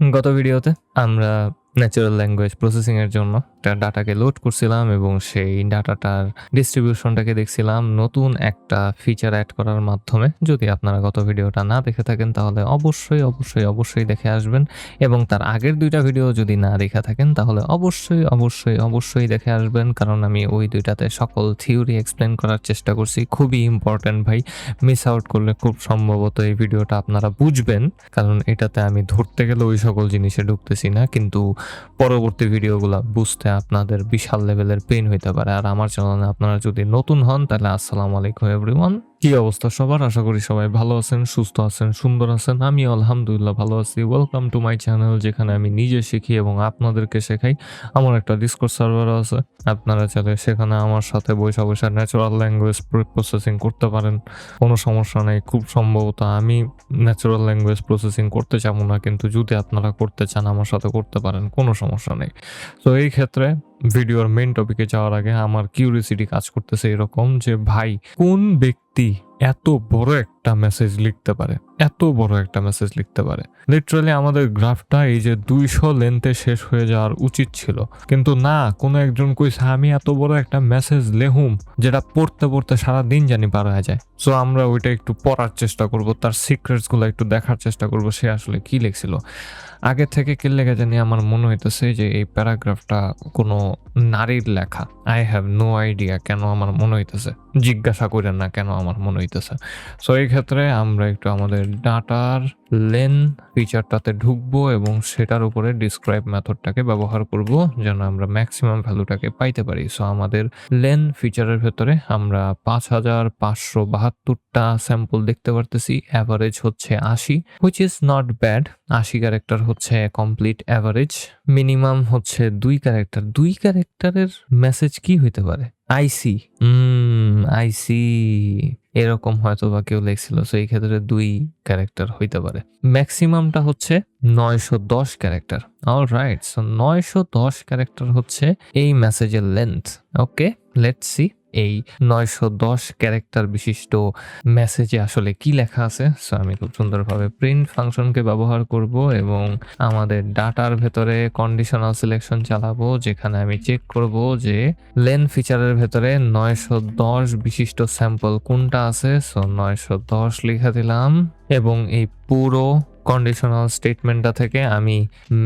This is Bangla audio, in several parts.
গত ভিডিওতে আমরা ন্যাচারাল ল্যাঙ্গুয়েজ প্রসেসিংয়ের জন্য। একটা ডাটাকে লোড করছিলাম এবং সেই ডাটাটার ডিস্ট্রিবিউশনটাকে দেখছিলাম নতুন একটা ফিচার অ্যাড করার মাধ্যমে। যদি আপনারা গত ভিডিওটা না দেখে থাকেন, তাহলে অবশ্যই অবশ্যই অবশ্যই দেখে আসবেন এবং তার আগের দুইটা ভিডিও যদি না দেখে থাকেন, তাহলে অবশ্যই অবশ্যই অবশ্যই দেখে আসবেন। কারণ আমি ওই দুইটাতে সকল থিওরি এক্সপ্লেন করার চেষ্টা করছি। খুবই ইম্পর্ট্যান্ট ভাই। মিস আউট করলে খুব সম্ভবত এই ভিডিওটা আপনারা বুঝবেন। কারণ এটাতে আমি ধরতে গেলে ওই সকল জিনিসে ঢুকতেছি না। কিন্তু পরবর্তী ভিডিওগুলো বুঝতে আপনাদের বিশাল লেভেলের পেন হইতে পারে। আর আমার চ্যানেলে আপনারা যদি নতুন হন, তাহলে আসসালামু আলাইকুম এভরিওয়ান কি অবস্থা সবার? আশা করি সবাই ভালো আছেন, সুস্থ আছেন, সুন্দর আছেন। আমি আলহামদুলিল্লাহ ভালো আছি। ওয়েলকাম টু মাই চ্যানেল যেখানে আমি নিজে শিখি এবং আপনাদেরকে শেখাই। আমার একটা ডিসকোর্স সার্ভার আছে। আপনারা চাইলে সেখানে আমার সাথে বৈশা বৈশা ন্যাচারাল ল্যাঙ্গুয়েজ প্রসেসিং করতে পারেন। কোনো সমস্যা নেই, খুব সম্ভবত আমি ন্যাচারাল ল্যাঙ্গুয়েজ প্রসেসিং করতে চাবো না, কিন্তু যদি আপনারা করতে চান, আমার সাথে করতে পারেন, কোনো সমস্যা নেই। তো এই ক্ষেত্রে ভিডিওর মেন টপিকে যাওয়ার আগে আমার কিউরিসিটি কাজ করতেছে এরকম যে, ভাই, কোন ব্যক্তি এত বড় একটা মেসেজ লিখতে পারে? এত বড় একটা মেসেজ লিখতে পারে? লিটারালি আমাদের গ্রাফটা এই যে দুইশো লেন্থে শেষ হয়ে যাওয়ার উচিত ছিল। কিন্তু না, কোনো একজন কইছে, আমি এত বড় একটা মেসেজ লেহুম যেটা পড়তে পড়তে সারা দিন জানি পার হয়ে যায়। সো আমরা ওইটা একটু পড়ার চেষ্টা করব, তার সিক্রেটসগুলো একটু দেখার চেষ্টা করব, সে আসলে কি লিখছিল? আগে থেকে কে লেখা জানি আমার মনে হইতেছে যে এই প্যারাগ্রাফটা কোনো নারীর লেখা। আই হ্যাভ নো আইডিয়া কেন আমার মনে হইতেছে। জিজ্ঞাসা করেন না কেন আমার মনে হইতেছে। সো এই ক্ষেত্রে আমরা একটু আমাদের ডাটার লেন ফিচারটাতে ঢুকবো এবং সেটার উপরে ডিসক্রাইব মেথডটাকে ব্যবহার করব যেন আমরা ম্যাক্সিমাম ভ্যালুটাকে পাইতে পারি। সো আমাদের লেন ফিচারের ভেতরে আমরা পাঁচ হাজার পাঁচশো বাহাত্তরটা স্যাম্পল দেখতে পারতেছি। অ্যাভারেজ হচ্ছে আশি হুইচ ইজ নট ব্যাড আশি ক্যারেক্টার হচ্ছে কমপ্লিট অ্যাভারেজ মিনিমাম হচ্ছে দুই ক্যারেক্টার দুই ক্যারেক্টারের মেসেজ কি হইতে পারে? আইসি আইসি এরকম হয়তো বা কেউ লেখছিল সো এই ক্ষেত্রে দুই ক্যারেক্টার হইতে পারে। ম্যাক্সিমামটা হচ্ছে নয়শো দশ ক্যারেক্টার অল রাইট সো নয়শো দশ ক্যারেক্টার হচ্ছে এই মেসেজের লেন্থ ওকে লেটস সি এই নয়শো দশ ক্যারেক্টার বিশিষ্ট মেসেজে আসলে কি লেখা আছে? সো আমি খুব সুন্দরভাবে প্রিন্ট ফাংশনকে ব্যবহার করব এবং আমাদের ডাটার ভেতরে কন্ডিশনাল সিলেকশন চালাবো, যেখানে আমি চেক করব যে লেন ফিচারের ভেতরে নয়শো দশ বিশিষ্ট স্যাম্পল কোনটা আছে? সো নয়শো দশ লিখে দিলাম এবং এই পুরো কন্ডিশনাল স্টেটমেন্টটা থেকে আমি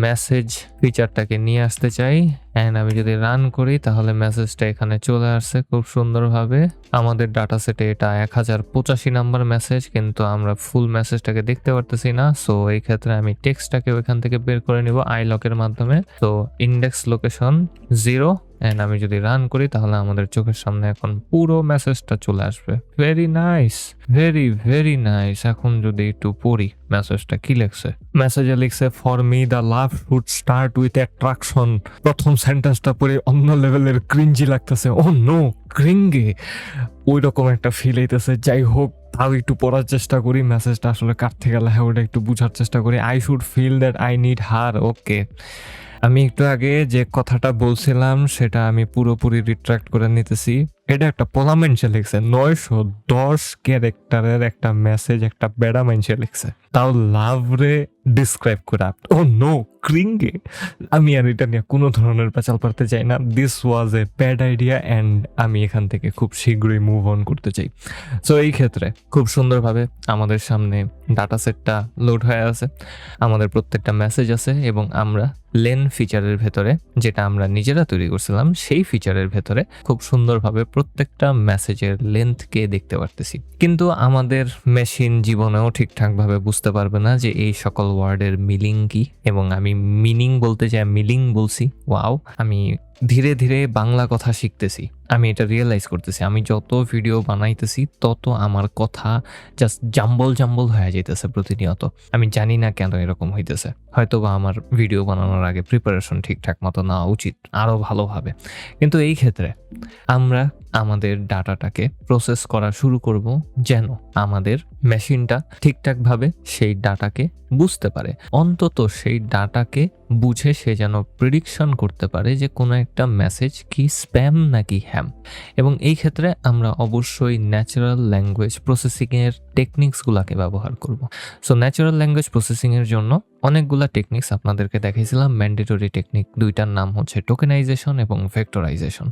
মেসেজ ফিচারটাকে নিয়ে আসতে চাই। অ্যান্ড আমি যদি রান করি, তাহলে মেসেজটা এখানে চলে আসছে খুব সুন্দরভাবে। আমাদের ডাটা সেটে এটা এক হাজার পঁচাশি নাম্বার মেসেজ কিন্তু আমরা ফুল মেসেজটাকে দেখতে পারতেছি না। সো এই ক্ষেত্রে আমি টেক্সটটাকে ওইখান থেকে বের করে নিব আই লকের মাধ্যমে। তো ইন্ডেক্স লোকেশন জিরো অ্যান্ড আমি যদি রান করি, তাহলে আমাদের চোখের সামনে এখন পুরো মেসেজটা চলে আসবে। Very nice very very nice এখন যদি একটু পড়ি মেসেজটা কি লিখছে? মেসেজে লিখছে for me the love should start with attraction প্রথম সেন্টেন্সটা পরে অন্য লেভেলের ক্রিঞ্জি লাগতেছে। ও নো ক্রিঙ্গে ওই রকম একটা ফিল হইতেছে যাই হোক, তাও একটু পড়ার চেষ্টা করি। মেসেজটা আসলে কার থেকে লেখা ওটা একটু বোঝার চেষ্টা করি। I should feel that I need her okay আমি একটু আগে যে কথাটা বলছিলাম, সেটা আমি পুরোপুরি রিট্রাক্ট করে নিতেছি। এটা একটা পোলা লিখছে, নয়শো দশ ক্যারেক্টারের একটা মেসেজ একটা বেড়া মানুষে লিখছে। তাও লাভ রে ডিসক্রাইব করে ও নো ক্রিঙ্গে আমি আর এটা নিয়ে কোনো ধরনের পেঁচাল পারতে চাই না। This was a bad idea and আমি এখান থেকে খুব শীঘ্রই মুভ অন করতে চাই। সো এই ক্ষেত্রে খুব সুন্দরভাবে আমাদের সামনে ডাটা সেটটা লোড হয়ে আছে। আমাদের প্রত্যেকটা মেসেজ আছে এবং আমরা লেন ফিচারের ভেতরে যেটা আমরা নিজেরা তৈরি করছিলাম, সেই ফিচারের ভেতরে খুব সুন্দরভাবে প্রত্যেকটা মেসেজের লেন্থকে দেখতে পারতেছি। কিন্তু আমাদের মেশিন জীবনেও ঠিকঠাকভাবে বুঝতে পারবে না যে এই সকল ওয়ার্ডের মিলিং কি, এবং আমি মিনিং বলতে চাই মিলিং বলছি ওয়াও আমি ধীরে ধীরে বাংলা কথা শিখতেছি। আমি এটা রিয়েলাইজ করতেছি। আমি যত ভিডিও বানাইতেছি, তত আমার কথা জাস্ট জাম্বল জাম্বল হয়ে যাইতেছে প্রতিনিয়ত। আমি জানি না কেন এরকম হইতেছে। হয়তো বা আমার ভিডিও বানানোর আগে প্রিপারেশন ঠিকঠাক মতো নেওয়া উচিত আরও ভালোভাবে। কিন্তু এই ক্ষেত্রে আমরা আমাদের ডাটাটাকে প্রসেস করা শুরু করব যেন আমাদের মেশিনটা ঠিকঠাকভাবে সেই ডাটাকে বুঝতে পারে। অন্তত সেই ডাটাকে বুঝে সে যেন প্রিডিকশন করতে পারে যে কোনো একটা মেসেজ কি স্প্যাম নাকি হ্যাম এবং এই ক্ষেত্রে আমরা অবশ্যই ন্যাচারাল ল্যাঙ্গুয়েজ প্রসেসিংয়ের টেকনিক্সগুলোকে ব্যবহার করব। সো ন্যাচারাল ল্যাঙ্গুয়েজ প্রসেসিংয়ের জন্য অনেকগুলা টেকনিক্স আপনাদেরকে দেখাইছিলাম। ম্যান্ডেটরি টেকনিক দুইটার নাম হচ্ছে টোকেনাইজেশন এবং ভেক্টরাইজেশন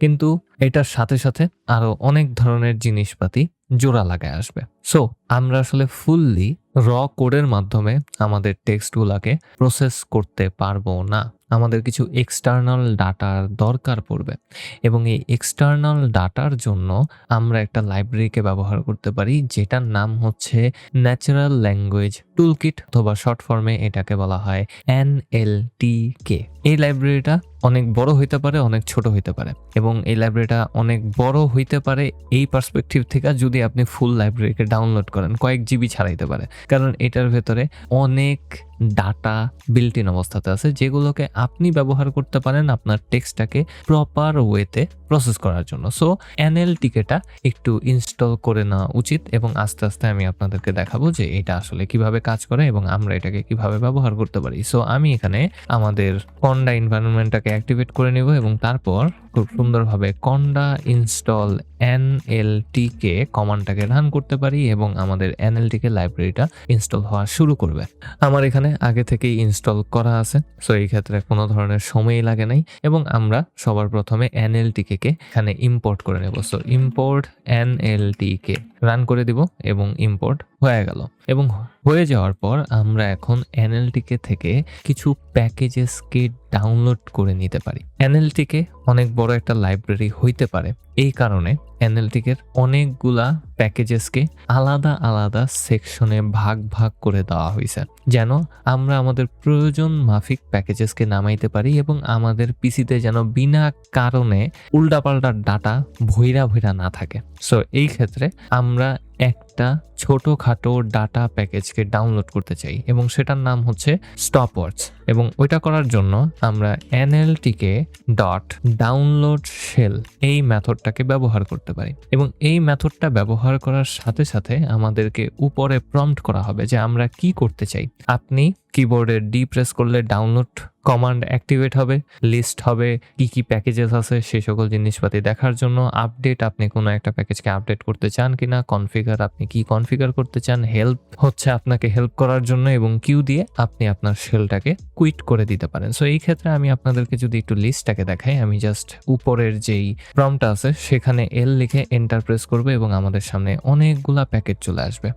কিন্তু এটার সাথে সাথে আরও অনেক ধরনের জিনিসপাতি জোড়া লাগায় আসবে। সো আমরা আসলে ফুললি র কোডের মাধ্যমে আমাদের টেক্সটগুলোকে প্রসেস করতে পারব না। আমাদের কিছু এক্সটার্নাল ডাটার দরকার পড়বে। এবং এই এক্সটার্নাল ডাটার জন্য আমরা একটা লাইব্রেরিকে ব্যবহার করতে পারি, যেটার নাম হচ্ছে ন্যাচারাল ল্যাঙ্গুয়েজ টুলকিট অথবা শর্ট ফর্মে এটাকে বলা হয় এনএলটিকে এই লাইব্রেরিটা অনেক বড় হইতে পারে, অনেক ছোট হইতে পারে। এবং এই লাইব্রেরিটা অনেক বড় হইতে পারে এই পার্সপেক্টিভ থেকে যদি আপনি ফুল লাইব্রেরিকে ডাউনলোড করেন, কয়েক জিবি ছাড়াইতে পারে। কারণ এটার ভেতরে অনেক ডাটা বিল্ট ইন অবস্থাতে আছে, যেগুলোকে আপনি ব্যবহার করতে পারেন আপনার টেক্সটটাকে প্রপার ওয়েতে প্রসেস করার জন্য। সো এনএল টিকেটা একটু ইনস্টল করে নেওয়া উচিত এবং আস্তে আস্তে আমি আপনাদেরকে দেখাবো যে এটা আসলে কীভাবে কাজ করে এবং আমরা এটাকে কীভাবে ব্যবহার করতে পারি। সো আমি এখানে আমাদের কন্ডা এনভায়রনমেন্টটাকে অ্যাক্টিভেট করে নেব এবং তারপর খুব সুন্দরভাবে কন্ডা ইনস্টল এনএলটিকে কমান্ডটাকে রান করতে পারি এবং আমাদের এনএলটিকে লাইব্রেরিটা ইনস্টল হওয়া শুরু করবে। আমার এখানে আগে থেকেই ইনস্টল করা আছে সো এই ক্ষেত্রে কোনো ধরনের সময়ই লাগে নাই এবং আমরা সবার প্রথমে এনএলটিকে এখানে ইম্পোর্ট করে নেব। সো ইম্পোর্ট এনএলটিকে রান করে দিব এবং ইম্পোর্ট হয়ে গেল। এবং হয়ে যাওয়ার পর আমরা এখন এনএলটিকে থেকে কিছু প্যাকেজেসকে ডাউনলোড করে নিতে পারি। এনএলটিকে অনেক বড় একটা লাইব্রেরি হইতে পারে। এই কারণে এনএলটিকের অনেকগুলা প্যাকেজেসকে আলাদা আলাদা সেকশনে ভাগ ভাগ করে দেওয়া হয়েছে, যেন আমরা আমাদের প্রয়োজন মাফিক প্যাকেজেসকে নামাইতে পারি এবং আমাদের পিসিতে যেন বিনা কারণে উল্টাপাল্টা ডাটা ভৈরা ভৈরা না থাকে। সো এই ক্ষেত্রে আমরা একটা ছোটোখাটো ডাটা প্যাকেজকে ডাউনলোড করতে চাই এবং সেটার নাম হচ্ছে স্টপ স্টপওয়ার্ডস এবং ওইটা করার জন্য আমরা এনএলটিকে ডট ডাউনলোড শেল এই মেথডটাকে ব্যবহার করতে পারি। এবং এই মেথডটা ব্যবহার করার সাথে সাথে আমাদেরকে উপরে প্রম্পট করা হবে যে আমরা কি করতে চাই। আপনি কিবোর্ডে ডি প্রেস করলে ডাউনলোড কমান্ড অ্যাক্টিভেট হবে লিস্ট হবে, কি কি প্যাকেজেস আছে সেই সকল জিনিসপাতি দেখার জন্য আপডেট আপনি কোনো একটা প্যাকেজকে আপডেট করতে চান কিনা কনফিগার আপনি কি কনফিগার করতে চান হেল্প হচ্ছে আপনাকে হেল্প করার জন্য এবং কিউ দিয়ে আপনি আপনার শেলটাকে কুইট করে দিতে পারেন। সো এই ক্ষেত্রে আমি আপনাদেরকে যদি একটু লিস্টটাকে দেখাই, আমি জাস্ট উপরের যেই প্রমটা আছে সেখানে এল লিখে এন্টার প্রেস করবে এবং আমাদের সামনে অনেকগুলা প্যাকেজ চলে আসবে।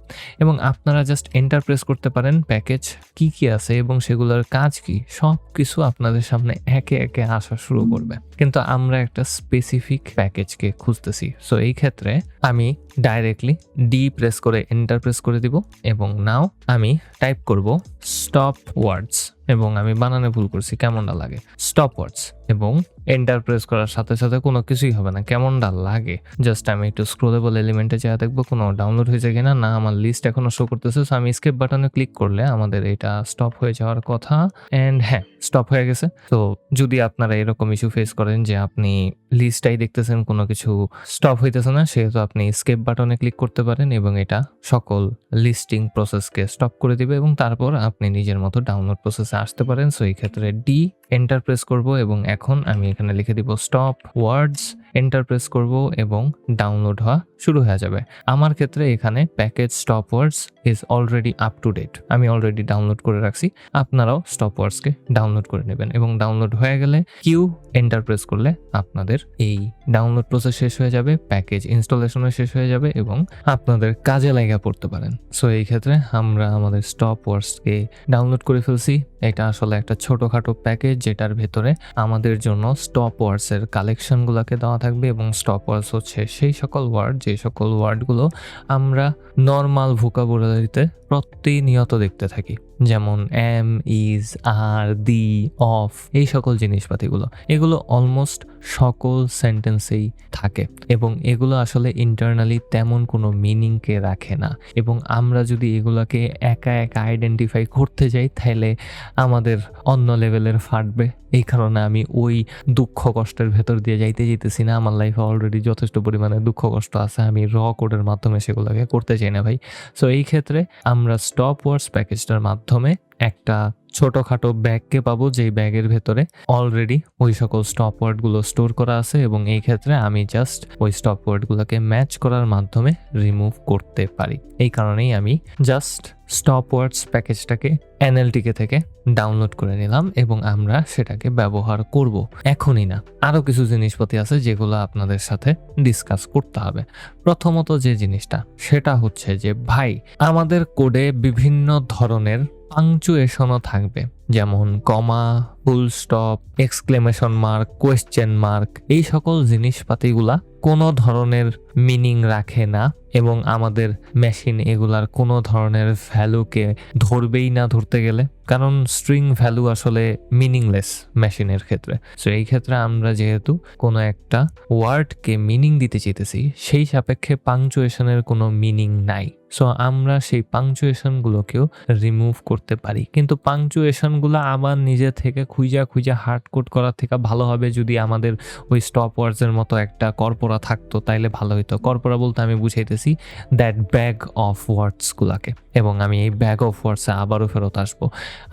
এবং আপনারা জাস্ট এন্টার প্রেস করতে পারেন প্যাকেজ কি কি আছে এবং সেগুলোর কাজ কি? সব কিছু আপনাদের সামনে একে একে আসা শুরু করবে। কিন্তু আমরা একটা স্পেসিফিক প্যাকেজকে খুঁজতেছি। সো এই ক্ষেত্রে আমি ডাইরেক্টলি ডি প্রেস করে এন্টার প্রেস করে দিব এবং নাও আমি টাইপ করব স্টপ ওয়ার্ডস এবং আমি বানানে ভুল করছি, কেমনটা লাগে? স্টপ ওয়ার্ডস এবং এন্টার প্রেস করার সাথে সাথে কোনো কিছুই হবে না, কেমনটা লাগে? জাস্ট আমি একটু স্ক্রোলেবল এলিমেন্টে যা দেখব, কোনো ডাউনলোড হয়েছে কিনা? না, আমার লিস্ট এখনও শো করতেছে সো আমি স্কেপ বাটনে ক্লিক করলে আমাদের এটা স্টপ হয়ে যাওয়ার কথা। অ্যান্ড হ্যাঁ স্টপ হয়ে গেছে। তো যদি আপনারা এরকম ইস্যু ফেস করেন যে আপনি লিস্টটাই দেখতেছেন, কোনো কিছু স্টপ হইতেছে না, সেহেতু আপনি স্কেপ বাটনে ক্লিক করতে পারেন এবং এটা সকল লিস্টিং প্রসেসকে স্টপ করে দিবে এবং তারপর আপনি নিজের মতো ডাউনলোড প্রসেসে আসতে পারেন। সো এই ক্ষেত্রে ডি এন্টার প্রেস করব এবং এখন আমি এখানে লিখে দিব স্টপ ওয়ার্ডস এন্টার প্রেস করব এবং ডাউনলোড হওয়া শুরু হয়ে যাবে। আমার ক্ষেত্রে এখানে package stop words is already up to date আমি অলরেডি ডাউনলোড করে রাখছি। আপনারাও স্টপ ওয়ার্ডসকে ডাউনলোড করে নেবেন এবং ডাউনলোড হয়ে গেলে কিউ এন্টার প্রেস করলে আপনাদের এই ডাউনলোড প্রসেস শেষ হয়ে যাবে প্যাকেজ ইনস্টলেশনও শেষ হয়ে যাবে এবং আপনাদের কাজে লাগা পড়তে পারেন। সো এই ক্ষেত্রে আমরা আমাদের স্টপ ওয়ার্ডসকে ডাউনলোড করে ফেলছি। এটা আসলে একটা ছোটোখাটো প্যাকেজ যেটার ভেতরে আমাদের জন্য স্টপ ওয়ার্ডসের কালেকশনগুলোকে দেওয়া থাকবে এবং স্টপ ওয়ার্ডস হচ্ছে সেই সকল ওয়ার্ড যে সকল ওয়ার্ডগুলো আমরা নর্মাল ভোকাবুলারিতে প্রতিনিয়ত দেখতে থাকি। যেমন am is are the of এই সকল জিনিসপাতিগুলো। এগুলো অলমোস্ট সকল সেন্টেন্সেই থাকে এবং এগুলো আসলে ইন্টারনালি তেমন কোনো মিনিংকে রাখে না। এবং আমরা যদি এগুলোকে একা একা আইডেন্টিফাই করতে যাই, তাহলে আমাদের অন্য লেভেলের ফাটবে। এই কারণে আমি ওই দুঃখ কষ্টের ভেতর দিয়ে যাইতে যেতেছি না। আমার লাইফে অলরেডি যথেষ্ট পরিমাণে দুঃখ কষ্ট আছে। আমি র কোডের মাধ্যমে সেগুলোকে করতে চাই না ভাই। সো এই ক্ষেত্রে আমরা স্টপ ওয়ার্ডস প্যাকেজটার মাধ্যমে একটা ছোটোখাটো ব্যাগকে পাবো যেই ব্যাগের ভেতরে অলরেডি ওই সকল স্টপ ওয়ার্ডগুলো স্টোর করা আছে এবং এই ক্ষেত্রে আমি জাস্ট ওই স্টপ ওয়ার্ডগুলোকে ম্যাচ করার মাধ্যমে রিমুভ করতে পারি। এই কারণেই আমি জাস্ট স্টপ ওয়ার্ডস প্যাকেজটাকে এনএলটিকে থেকে ডাউনলোড করে নিলাম এবং আমরা সেটাকে ব্যবহার করব। এখনই না, আরও কিছু জিনিসপাতি আছে যেগুলো আপনাদের সাথে ডিসকাস করতে হবে। প্রথমত যে জিনিসটা, সেটা হচ্ছে যে ভাই, আমাদের কোডে বিভিন্ন ধরনের পাংচুয়েশনও থাকবে। যেমন comma full stop exclamation mark question mark এই সকল জিনিসপাতিগুলা কোনো ধরনের মিনিং রাখে না এবং আমাদের মেশিন এগুলার কোনো ধরনের ভ্যালুকে ধরবেই না ধরতে গেলে। কারণ স্ট্রিং ভ্যালু আসলে মিনিংলেস মেশিনের ক্ষেত্রে। সো এই ক্ষেত্রে আমরা যেহেতু কোনো একটা ওয়ার্ডকে মিনিং দিতে চেতেছি সেই সাপেক্ষে পাংচুয়েশনের কোনো মিনিং নাই। সো আমরা সেই পাংচুয়েশনগুলোকেও রিমুভ করতে পারি। কিন্তু পাংচুয়েশনগুলো আবার নিজে থেকে খুঁজা খুঁজা হার্ড কোড করার থেকে ভালো হবে। যদি আমাদের ওই স্টপ ওয়ার্ডসের মতো একটা কর্পোরা থাকতো, তাইলে ভালো হতো কর্পোরা বলতে আমি বুঝাইতেছি দ্যাট ব্যাগ অফ ওয়ার্ডসগুলাকে এবং আমি এই ব্যাগ অফ ওয়ার্ডসে আবারও ফেরত আসব।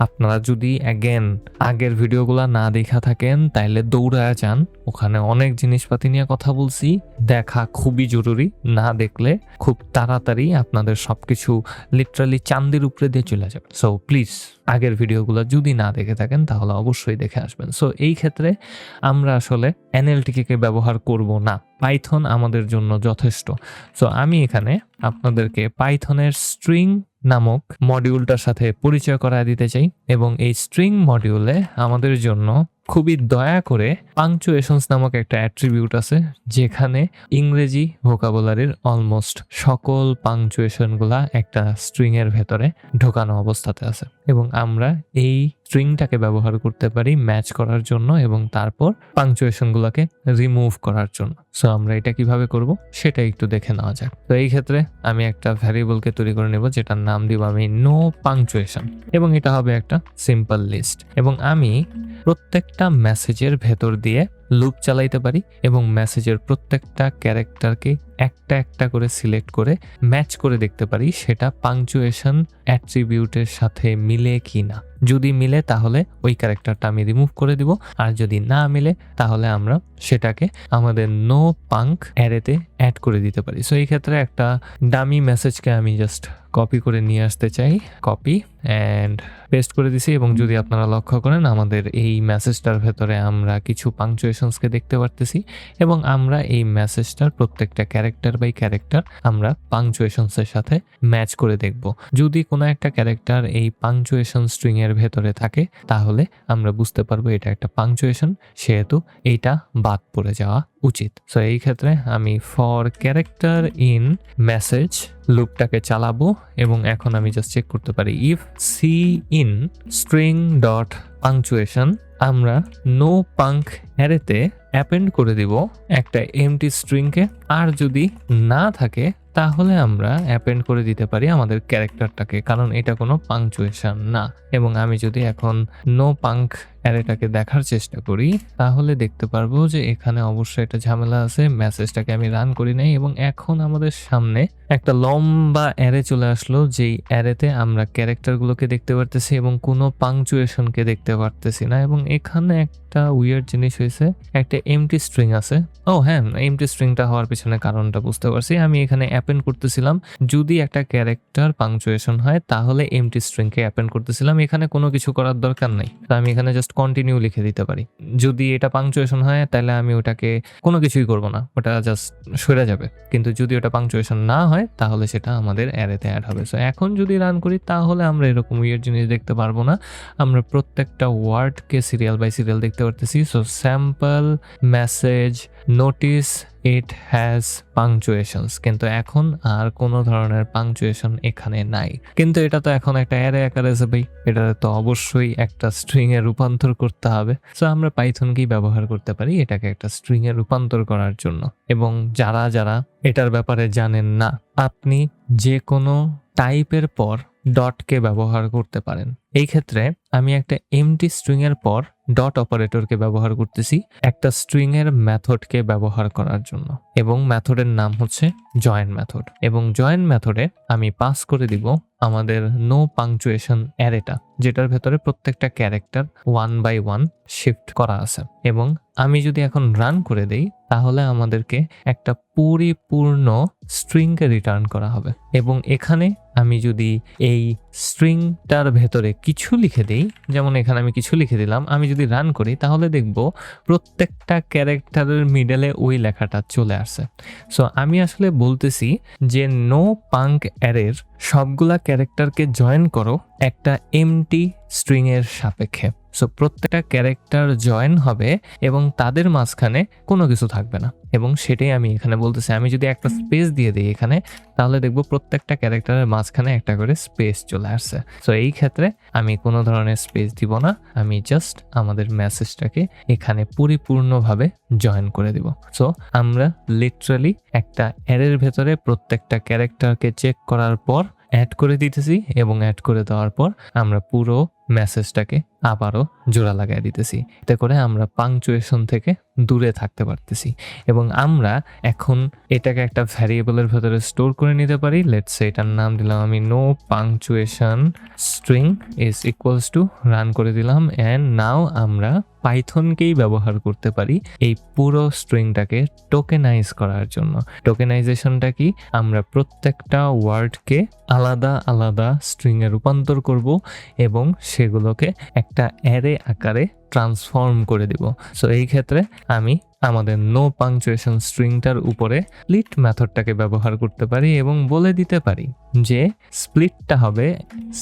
আপনারা যদি অ্যাগেন আগের ভিডিওগুলো না দেখা থাকেন, তাইলে দৌড়ায় যান। ওখানে অনেক জিনিসপাতি নিয়ে কথা বলছি। দেখা খুবই জরুরি। না দেখলে খুব তাড়াতাড়ি আপনাদের সবকিছু লিটারালি চান্দির উপরে দিয়ে চলে যাবে। সো প্লিজ আগের ভিডিওগুলো যদি না দেখে থাকেন, তাহলে অবশ্যই দেখে আসবেন। সো এই ক্ষেত্রে আমরা আসলে এনএলটিকে ব্যবহার করব না, পাইথন আমাদের জন্য যথেষ্ট। সো আমি এখানে আপনাদেরকে পাইথনের স্ট্রিং নামক মডিউলটার সাথে পরিচয় করায় দিতে চাই এবং এই স্ট্রিং মডিউলে আমাদের জন্য খুবই দয়া করে পাংচুয়েশনস নামক একটা অ্যাট্রিবিউট আছে, যেখানে ইংরেজি ভোকাবুলারির অলমোস্ট সকল পাংচুয়েশনগুলা একটা স্ট্রিং এর ভেতরে ঢোকানো অবস্থাতে আছে। এবং আমরা এই স্ট্রিংটাকে ব্যবহার করতে পারি ম্যাচ করার জন্য এবং তারপর পাংচুয়েশনগুলোকে রিমুভ করার জন্য। সো আমরা এটা কীভাবে করব সেটা একটু দেখে নেওয়া যাক। তো, এই ক্ষেত্রে আমি একটা ভ্যারিয়েবলকে তৈরি করে নেব, যেটার নাম দিব আমি নো পাংচুয়েশন এবং এটা হবে একটা সিম্পল লিস্ট এবং আমি প্রত্যেকটা মেসেজের ভেতর দিয়ে লুপ চালাইতে পারি এবং মেসেজের প্রত্যেকটা ক্যারেক্টারকে একটা একটা করে সিলেক্ট করে ম্যাচ করে দেখতে পারি সেটা পাংচুয়েশন অ্যাট্রিবিউটের সাথে মিলে কি না। যদি মিলে তাহলে ওই ক্যারেক্টারটা আমি রিমুভ করে দিব, আর যদি না মিলে তাহলে আমরা সেটাকে আমাদের নো পাঙ্ক অ্যারেতে অ্যাড করে দিতে পারি। সো এই ক্ষেত্রে একটা ডামি মেসেজকে আমি জাস্ট কপি করে নিয়ে আসতে চাই। কপি অ্যান্ড পেস্ট করে দিছি এবং যদি আপনারা লক্ষ্য করেন আমাদের এই মেসেজটার ভেতরে আমরা কিছু পাংচুয়েশনসকে দেখতে পারতেছি এবং আমরা এই মেসেজটার প্রত্যেকটা ক্যারেক্টার বাই ক্যারেক্টার আমরা পাংচুয়েশনসের সাথে ম্যাচ করে দেখব। যদি কোনো একটা ক্যারেক্টার এই পাংচুয়েশন স্ট্রিং এর ভেতরে থাকে, তাহলে আমরা বুঝতে পারব এটা একটা পাংচুয়েশন, সেহেতু এইটা বাদ পড়ে যাওয়া উচিত। সো এই ক্ষেত্রে আমি ফর ক্যারেক্টার ইন মেসেজ লুপটাকে চালাবো এবং এখন আমি জাস্ট চেক করতে পারি। If C in string dot punctuation আমরা নো পাঙ্ক অ্যারেতে অ্যাপেন্ড করে দিব একটা এমটি স্ট্রিংকে আর যদি না থাকে, তাহলে আমরা অ্যাপেন্ড করে দিতে পারি আমাদের ক্যারেক্টারটাকে কারণ এটা কোনো পাংচুয়েশন না। এবং আমি যদি এখন নো পাঙ্ক অ্যারেটাকে দেখার চেষ্টা করি, তাহলে দেখতে পারব যে এখানে অবশ্যই একটা ঝামেলা আছে। মেসেজটাকে আমি রান করি নাই এবং এখন আমাদের সামনে একটা লম্বা অ্যারে চলে আসলো, যেই অ্যারেতে আমরা ক্যারেক্টারগুলোকে দেখতে পারতেছি এবং কোনো পাংচুয়েশনকে দেখতে পারতেছি না এবং এখানে একটা উইয়ার জিনিস হয়েছে, একটা এমটি স্ট্রিং আছে। ও হ্যাঁ এমটি স্ট্রিংটা হওয়ার পিছনে কারণটা বুঝতে পারছি। আমি এখানে অ্যাপেন্ড করতেছিলাম, যদি একটা ক্যারেক্টার পাংচুয়েশন হয়, তাহলে এমটি স্ট্রিংকে অ্যাপেন্ড করতেছিলাম। এখানে কোনো কিছু করার দরকার নাই। তো আমি এখানে জাস্ট কন্টিনিউ লিখে দিতে পারি। যদি এটা পাংচুয়েশন হয়, তাহলে আমি ওটাকে কোনো কিছুই করব না, ওটা জাস্ট সরে যাবে। কিন্তু যদি ওটা পাংচুয়েশন না হয়, তাহলে সেটা আমাদের অ্যারেতে অ্যাড হবে। সো এখন যদি রান করি, তাহলে আমরা এরকম উইয়ার জিনিস দেখতে পারব না। আমরা প্রত্যেকটা ওয়ার্ডকে সিরিয়াল বাই সিরিয়াল দেখতে পারতেছি। So sample message notice it has punctuations কিন্তু এখন আর কোনো ধরনের পাংচুয়েশন এখানে নাই। কিন্তু এটা তো এখন একটা অ্যারে আকারে ভাই এটা তো অবশ্যই একটা স্ট্রিং রূপান্তর করতে হবে। সো আমরা পাইথনকেই ব্যবহার করতে পারি? এটাকে একটা স্ট্রিং রূপান্তর করার জন্য। এবং যারা যারা এটার ব্যাপারে জানেন না, আপনি যে কোনো টাইপের পর ডটকে ব্যবহার করতে পারেন। এই ক্ষেত্রে আমি একটা এমটি স্ট্রিং এর পর ডট অপারেটরকে ব্যবহার করতেছি, একটা স্ট্রিং এর মেথডকে ব্যবহার করার জন্য। এবং মেথডের নাম হচ্ছে জয়েন মেথড এবং জয়েন মেথডে আমি পাস করে দিব আমাদের নো পাংচুয়েশন অ্যারেটা যেটার ভেতরে প্রত্যেকটা character one by one shift করা আছে। এবং আমি যদি এখন রান করে দেই, তাহলে আমাদেরকে একটা পরিপূর্ণ স্ট্রিংকে রিটার্ন করা হবে। এবং এখানে আমি যদি এই স্ট্রিংটার ভেতরে কিছু লিখে দিই যেমন এখানে আমি কিছু লিখে দিলাম, আমি যদি রান করি, তাহলে দেখব প্রত্যেকটা ক্যারেক্টারের মিডলে ওই লেখাটা চলে আসে সো আমি আসলে বলতেছি যে নো পাঙ্ক অ্যারের সবগুলা ক্যারেক্টারকে জয়েন করো একটা এমটি স্ট্রিংয়ের সাপেক্ষে। সো প্রত্যেকটা ক্যারেক্টার জয়েন হবে এবং তাদের মাঝখানে কোনো কিছু থাকবে না। এবং সেটাই আমি এখানে বলতেছি। আমি যদি একটা স্পেস দিয়ে দিই এখানে তাহলে দেখব প্রত্যেকটা ক্যারেক্টারের মাঝখানে একটা করে স্পেস চলে আসছে। সো এই ক্ষেত্রে আমি কোনো ধরনের স্পেস দিব না। আমি জাস্ট আমাদের মেসেজটাকে এখানে পরিপূর্ণভাবে জয়েন করে দিব। সো আমরা লিটারালি একটা অ্যারের ভেতরে প্রত্যেকটা ক্যারেক্টারকে চেক করার পর অ্যাড করে দিতেছি এবং অ্যাড করে দেওয়ার পর আমরা পুরো মেসেজটাকে আবারও জোড়া লাগাই দিতেছি। এতে করে আমরা পাংচুয়েশন থেকে দূরে থাকতে পারতেছি। এবং আমরা এখন এটাকে একটা ভ্যারিয়েবলের ভেতরে স্টোর করে নিতে পারি। লেটস এটার নাম দিলাম আমি no punctuation string is equals to run করে দিলাম। অ্যান্ড নাও আমরা পাইথনকেই ব্যবহার করতে পারি এই পুরো স্ট্রিংটাকে টোকেনাইজ করার জন্য। টোকেনাইজেশনটা কি? আমরা প্রত্যেকটা ওয়ার্ডকে আলাদা আলাদা স্ট্রিংয়ে রূপান্তর করব এবং সেগুলোকে একটা অ্যারে আকারে ট্রান্সফর্ম করে দিব। সো এই ক্ষেত্রে আমি আমাদের নো পাংচুয়েশন স্ট্রিংটার উপরে স্প্লিট মেথডটাকে ব্যবহার করতে পারি এবং বলে দিতে পারি যে স্প্লিটটা হবে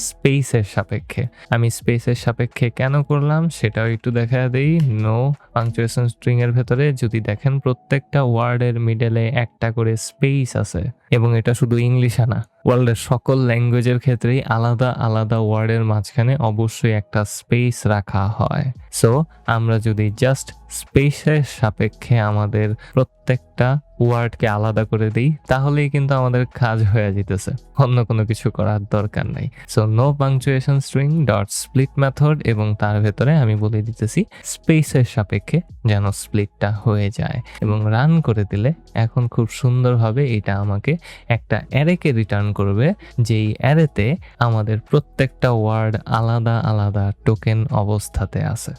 স্পেসের সাপেক্ষে। আমি স্পেসের সাপেক্ষে কেন করলাম সেটাও একটু দেখা দেই। নো পাংচুয়েশন স্ট্রিং এর ভেতরে যদি দেখেন প্রত্যেকটা ওয়ার্ডের মিডলে একটা করে স্পেস আছে এবং এটা শুধু ইংলিশে না, ওয়ার্ল্ডের সকল ল্যাঙ্গুয়েজের ক্ষেত্রেই আলাদা আলাদা ওয়ার্ডের মাঝখানে অবশ্যই একটা স্পেস রাখা হয়। সো আমরা যদি জাস্ট স্পেসের সাপেক্ষে আমাদের প্রত্যেকটা ওয়ার্ডকে আলাদা করে দিই, তাহলেই কিন্তু আমাদের কাজ হয়ে যেতেছে। অন্য কোনো কিছু করার দরকার নাই। So no punctuation string dot split method এবং তার ভেতরে আমি বলে দিতেছি স্পেসের সাপেক্ষে যেন স্প্লিটটা হয়ে যায় এবং রান করে দিলে এখন খুব সুন্দরভাবে এটা আমাকে একটা অ্যারেকে রিটার্ন করবে, যেই অ্যারেতে আমাদের প্রত্যেকটা ওয়ার্ড আলাদা আলাদা টোকেন অবস্থাতে আছে।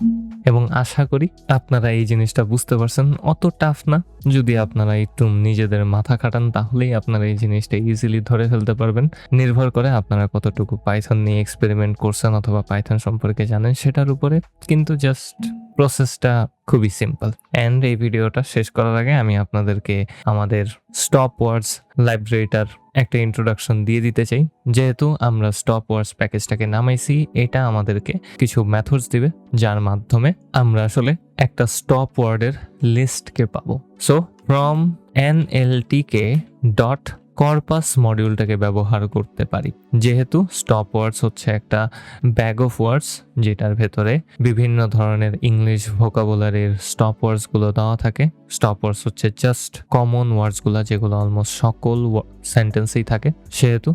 এবং আশা করি আপনারা এই জিনিসটা বুঝতে পারছেন। অত টাফ না, যদি আপনারা একটু নিজেদের মাথা খাটান, তাহলেই আপনারা এই জিনিসটা ইজিলি ধরে ফেলতে পারবেন। নির্ভর করে আপনারা কতটুকু পাইথন নিয়ে এক্সপেরিমেন্ট করছেন অথবা পাইথন সম্পর্কে জানেন সেটার উপরে। কিন্তু জাস্ট প্রসেসটা খুবই সিম্পল অ্যান্ড এই ভিডিওটা শেষ করার আগে আমি আপনাদেরকে আমাদের স্টপ ওয়ার্ডস লাইব্রেরিটার একটা ইন্ট্রোডাকশন দিয়ে দিতে চাই। যেহেতু আমরা স্টপ ওয়ার্ডস প্যাকেজটাকে নামাইছি, এটা আমাদেরকে কিছু মেথডস দিবে, যার মাধ্যমে আমরা আসলে একটা স্টপ ওয়ার্ডের লিস্টকে পাবো। So from N L K dot corpus মডিউলটাকে ব্যবহার করতে পারি। যেহেতু স্টপ ওয়ার্ডস হচ্ছে একটা ব্যাগ অফ ওয়ার্ডস যেটার ভেতরে বিভিন্ন ধরনের ইংলিশ ভোকাবুলারির স্টপ ওয়ার্ডসগুলো দেওয়া থাকে। স্টপ ওয়ার্ডস হচ্ছে জাস্ট কমন ওয়ার্ডসগুলো যেগুলো অলমোস্ট সকল সেন্টেন্সেই থাকে। সেহেতু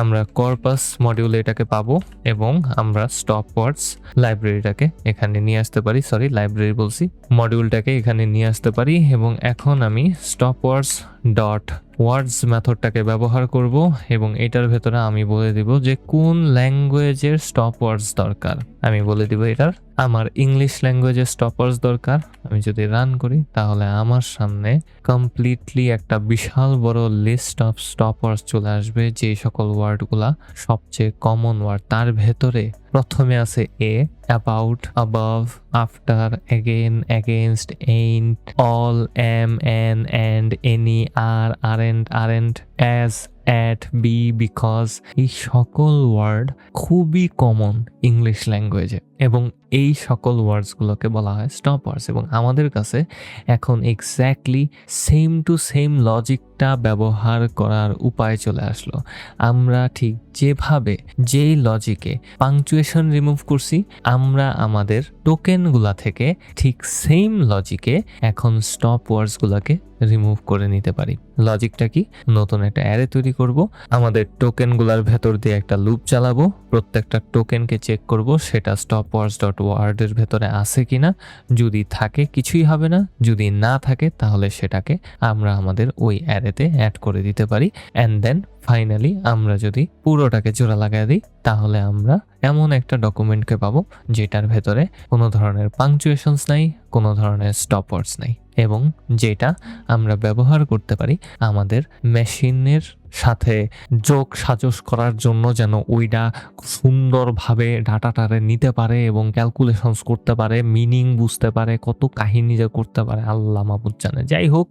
আমরা কর্পাস মডিউলে এটাকে পাবো এবং আমরা স্টপ ওয়ার্ডস লাইব্রেরিটাকে এখানে নিয়ে আসতে পারি। সরি লাইব্রেরি বলছি। মডিউলটাকে এখানে নিয়ে আসতে পারি এবং এখন আমি স্টপ ওয়ার্ডস ডট ওয়ার্ডস মেথডটাকে ব্যবহার করব এবং এটার ভেতরে আমি বলে দিব যে কোন ল্যাঙ্গুয়েজের স্টপ ওয়ার্ডস দরকার। আমি বলে দিব এটার আমার ইংলিশ ল্যাঙ্গুয়েজের স্টপার্স দরকার। আমি যদি রান করি, তাহলে আমার সামনে কমপ্লিটলি একটা বিশাল বড় লিস্ট অফ স্টপার্স চলে আসবে, যে সকল ওয়ার্ডগুলা সবচেয়ে কমন ওয়ার্ড তার ভেতরে প্রথমে আছে a about above after again against ain't all am an and any are are and are and as at be because এই সকল ওয়ার্ড খুবই কমন ইংলিশ ল্যাঙ্গুয়েজে এবং এই সকল ওয়ার্ডসগুলোকে বলা হয় স্টপ ওয়ার্ডস এবং আমাদের কাছে এখন এক্স্যাক্টলি সেম টু সেম লজিকটা ব্যবহার করার উপায় চলে আসলো। আমরা ঠিক যেভাবে যেই লজিকে পাংচুয়ে পাংচুয়েশন রিমুভ করছি, আমরা আমাদের টোকেনগুলা থেকে ঠিক সেম লজিকে এখন স্টপ ওয়ার্ডসগুলোকে রিমুভ করে নিতে পারি। লজিকটা কি? নতুন একটা অ্যারে তৈরি করব। আমাদের টোকেনগুলোর ভেতর দিয়ে একটা লুপ চালাবো। প্রত্যেকটা টোকেনকে চেক করব, সেটা স্টপ ওয়ার্ডস ডট ওয়ার্ডের ভেতরে আছে কিনা। যদি থাকে, কিছুই হবে না। যদি না থাকে, তাহলে সেটাকে আমরা আমাদের ওই অ্যারেতে অ্যাড করে দিতে পারি। অ্যান্ড দেন ফাইনালি আমরা যদি পুরোটাকে জোড়া লাগাই দিই, তাহলে আমরা এমন একটা ডকুমেন্টকে পাবো, যেটার ভেতরে কোনো ধরনের পাংচুয়েশনস নাই, কোনো ধরনের স্টপওয়ার্ডস নাই। এবং যেটা আমরা ব্যবহার করতে পারি আমাদের মেশিনের সাথে যোগ সাজস করার জন্য যেন ওইটা সুন্দরভাবে ডাটাটারে নিতে পারে এবং ক্যালকুলেশনস করতে পারে মিনিং বুঝতে পারে, কত কাহিনী যে করতে পারে, আল্লাহ মাহবুদ জানে। যাই হোক,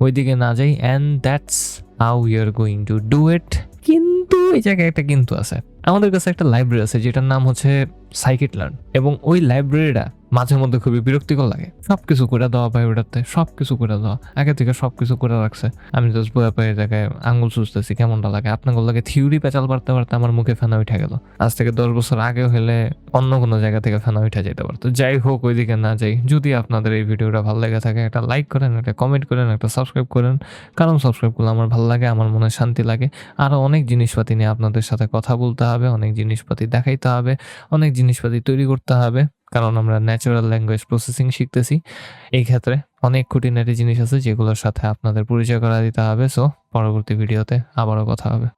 ওইদিকে না যাই and that's how you are going to do it কিন্তু এই জায়গায় একটা কিন্তু আছে। আমাদের কাছে একটা লাইব্রেরি আছে, যেটার নাম হচ্ছে সাইকেট লার্ন এবং ওই লাইব্রেরিটা মাঝে মধ্যে খুবই বিরক্তিকর লাগে। সব কিছু করে দেওয়া ভাই ওটাতে সব কিছু করে দেওয়া। আগে থেকে সব কিছু করে রাখছে। আমি জাস্ট বয়ে পায়ে জায়গায় আঙুল চুষতেছি, কেমনটা লাগে? আপনার লাগে থিওরি পেঁচাল পারতে পারতে আমার মুখে ফেনা উঠে গেল। আজ থেকে দশ বছর আগে হলে অন্য কোনো জায়গা থেকে ফেনা উঠে যেতে পারতো। যাই হোক, ওইদিকে না যাই। যদি আপনাদের এই ভিডিওটা ভালো লেগে থাকে, একটা লাইক করেন, একটা কমেন্ট করেন, একটা সাবস্ক্রাইব করেন। কারণ সাবস্ক্রাইব করলে আমার ভালো লাগে, আমার মনে শান্তি লাগে। আরও অনেক জিনিসপাতি নিয়ে আপনাদের সাথে কথা বলতে হবে, অনেক জিনিসপাতি দেখাইতে হবে, অনেক জিনিসপাতি তৈরি করতে হবে, কারণ আমরা ন্যাচারাল ল্যাঙ্গুয়েজ প্রসেসিং শিখতেছি। এই ক্ষেত্রে অনেক খুঁটিনাটি জিনিস আছে যেগুলোর সাথে আপনাদের পরিচয় করা দিতে হবে সো পরবর্তী ভিডিওতে আবারও কথা হবে।